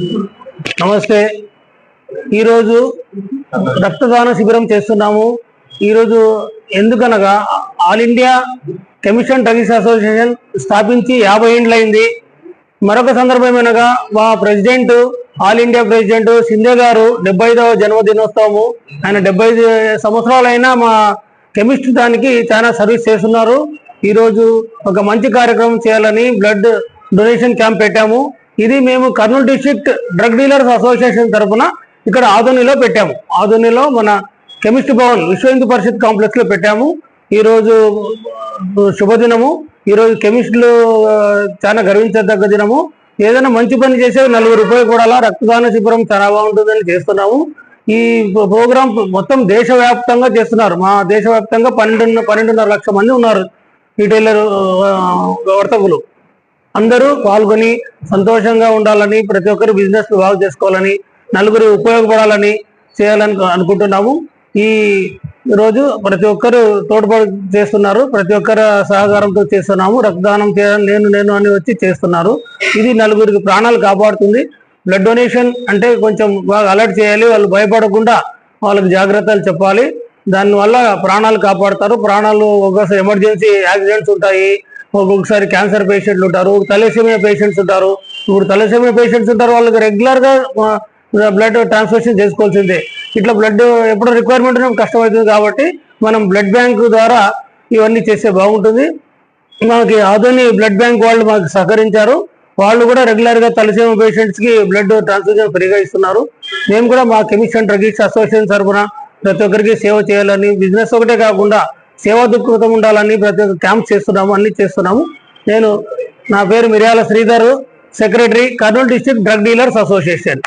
నమస్తే. ఈరోజు రక్తదాన శిబిరం చేస్తున్నాము. ఈరోజు ఎందుకనగా all India commission and association స్థాపించి యాభై ఏండ్లైంది మరొక సందర్భమేనగా మా president all India president Shinde garu డెబ్బై ఐదవ జన్మదినోత్సవము. ఆయన డెబ్బై ఐదు సంవత్సరాలైనా మా కెమిస్ట్ దానికి చాలా సర్వీస్ చేస్తున్నారు. ఈరోజు ఒక మంచి కార్యక్రమం చేయాలని బ్లడ్ డొనేషన్ క్యాంప్ పెట్టాము. ఇది మేము Kurnool district drug dealers association తరఫున ఇక్కడ ఆధునిలో పెట్టాము. ఆధునిలో మన కెమిస్ట్ భవన్ విశ్వ హిందూ పరిషత్ కాంప్లెక్స్లో పెట్టాము. ఈరోజు శుభదినము. ఈ రోజు కెమిస్టులు చాలా గర్వించదగ్గ దినము. ఏదైనా మంచి పని చేసే నలుగురు ఉపయోగపడాలా రక్తదాన శిబిరం చాలా బాగుంటుందని చేస్తున్నాము. ఈ ప్రోగ్రాం మొత్తం దేశవ్యాప్తంగా చేస్తున్నారు. మా దేశవ్యాప్తంగా పన్నెండు పన్నెండున్నర లక్షల మంది ఉన్నారు. రిటైలర్ వర్తకులు. అందరూ పాల్గొని సంతోషంగా ఉండాలని ప్రతి ఒక్కరు బిజినెస్ బాగు చేసుకోవాలని నలుగురు ఉపయోగపడాలని చేయాలని అనుకుంటున్నాము. ఈ రోజు ప్రతి ఒక్కరు తోడ్పాటు చేస్తున్నారు ప్రతి ఒక్కరు సహకారంతో చేస్తున్నాము. రక్తదానం చేయాలని నేను నేను అని వచ్చి చేస్తున్నారు. ఇది నలుగురికి ప్రాణాలు కాపాడుతుంది. బ్లడ్ డొనేషన్ అంటే కొంచెం బాగా అలర్ట్ చేయాలి వాళ్ళు భయపడకుండా వాళ్ళకి జాగ్రత్తలు చెప్పాలి. దానివల్ల ప్రాణాలు కాపాడతారు. ప్రాణాలు ఒకసారి ఎమర్జెన్సీ యాక్సిడెంట్స్ ఉంటాయి. ఒక్కొక్కసారి క్యాన్సర్ పేషెంట్లు ఉంటారు తలసేమియా పేషెంట్స్ ఉంటారు. ఇప్పుడు తలసేమియా పేషెంట్స్ ఉంటారు వాళ్ళకి రెగ్యులర్గా బ్లడ్ ట్రాన్స్ఫ్యూషన్ చేసుకోవాల్సిందే. ఇట్లా బ్లడ్ ఎప్పుడు రిక్వైర్మెంట్ కష్టమవుతుంది కాబట్టి మనం బ్లడ్ బ్యాంక్ ద్వారా ఇవన్నీ చేస్తే బాగుంటుంది. మనకి ఆధుని బ్లడ్ బ్యాంక్ వాళ్ళు మాకు సహకరించారు. వాళ్ళు కూడా రెగ్యులర్గా తలసేమ పేషెంట్స్కి బ్లడ్ ట్రాన్స్ఫ్యూజన్ ఫ్రీగా ఇస్తున్నారు. మేము కూడా మా కెమిస్ట్ అండ్ డ్రగ్స్ అసోసియేషన్ తరఫున ప్రతి ఒక్కరికి సేవ చేయాలని బిజినెస్ ఒకటే కాకుండా సేవా దృక్పథం ఉండాలని ప్రతి ఒక్క క్యాంప్ చేస్తున్నాము అన్ని చేస్తున్నాము. నేను నా పేరు Miryala Sridhar secretary Kurnool district drug dealers association.